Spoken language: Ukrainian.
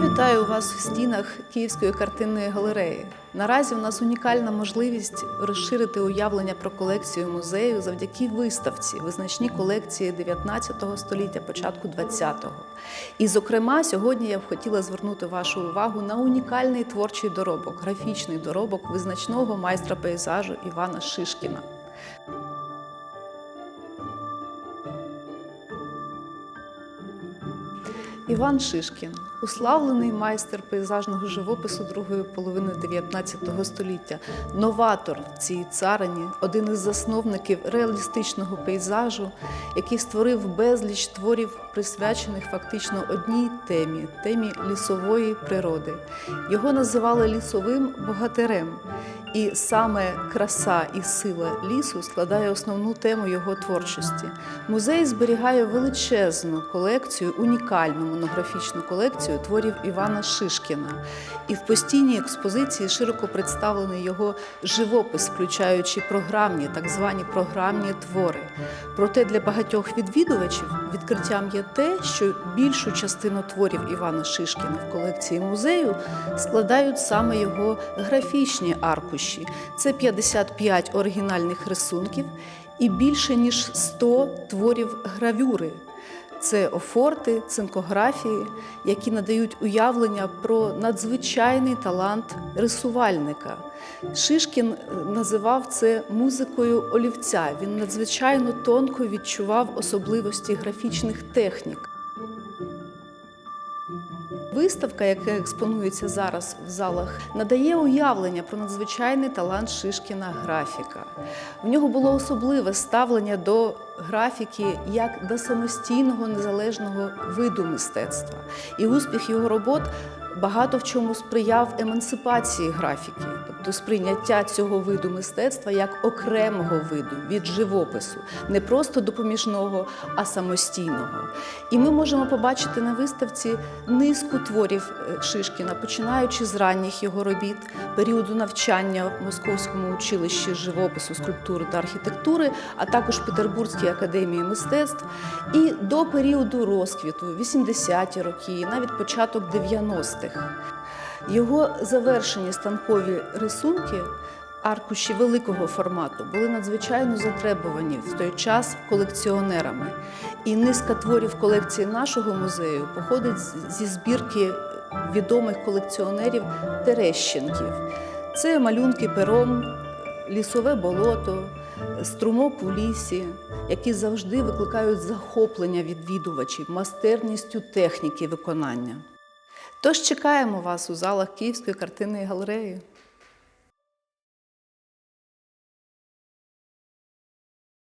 Вітаю вас в стінах Київської картинної галереї. Наразі у нас унікальна можливість розширити уявлення про колекцію музею завдяки виставці, визначні колекції 19 століття, початку 20-го. І, зокрема, сьогодні я б хотіла звернути вашу увагу на унікальний творчий доробок, графічний доробок визначного майстра пейзажу Івана Шишкіна. Іван Шишкін, уславлений майстер пейзажного живопису другої половини 19 століття, новатор цій царині, один із засновників реалістичного пейзажу, який створив безліч творів, присвячених фактично одній темі темі лісової природи. Його називали лісовим богатирем. І саме краса і сила лісу складає основну тему його творчості. Музей зберігає величезну колекцію, унікальну монографічну колекцію творів Івана Шишкіна. І в постійній експозиції широко представлений його живопис, включаючи програмні, так звані програмні твори. Проте для багатьох відвідувачів відкриттям є те, що більшу частину творів Івана Шишкіна в колекції музею складають саме його графічні аркуші. Це 55 оригінальних рисунків і більше ніж 100 творів гравюри. Це офорти, цинкографії, які надають уявлення про надзвичайний талант рисувальника. Шишкін називав це музикою олівця. Він надзвичайно тонко відчував особливості графічних технік. Виставка, яка експонується зараз в залах, надає уявлення про надзвичайний талант Шишкіна графіка. В нього було особливе ставлення до графіки як до самостійного незалежного виду мистецтва. І успіх його робот багато в чому сприяв емансипації графіки, тобто сприйняття цього виду мистецтва як окремого виду від живопису, не просто допоміжного, а самостійного. І ми можемо побачити на виставці низку творів е, Шишкіна, починаючи з ранніх його робіт, періоду навчання в Московському училищі живопису, скульптури та архітектури, а також Петербурзькій академії мистецтв, і до періоду розквіту, 80-ті роки, навіть початок 90-х. Його завершені станкові рисунки. Аркуші великого формату були надзвичайно затребувані в той час колекціонерами. І низка творів колекції нашого музею походить зі збірки відомих колекціонерів Терещенків. Це малюнки пером, лісове болото, струмок у лісі, які завжди викликають захоплення відвідувачів майстерністю техніки виконання. Тож чекаємо вас у залах Київської картинної галереї.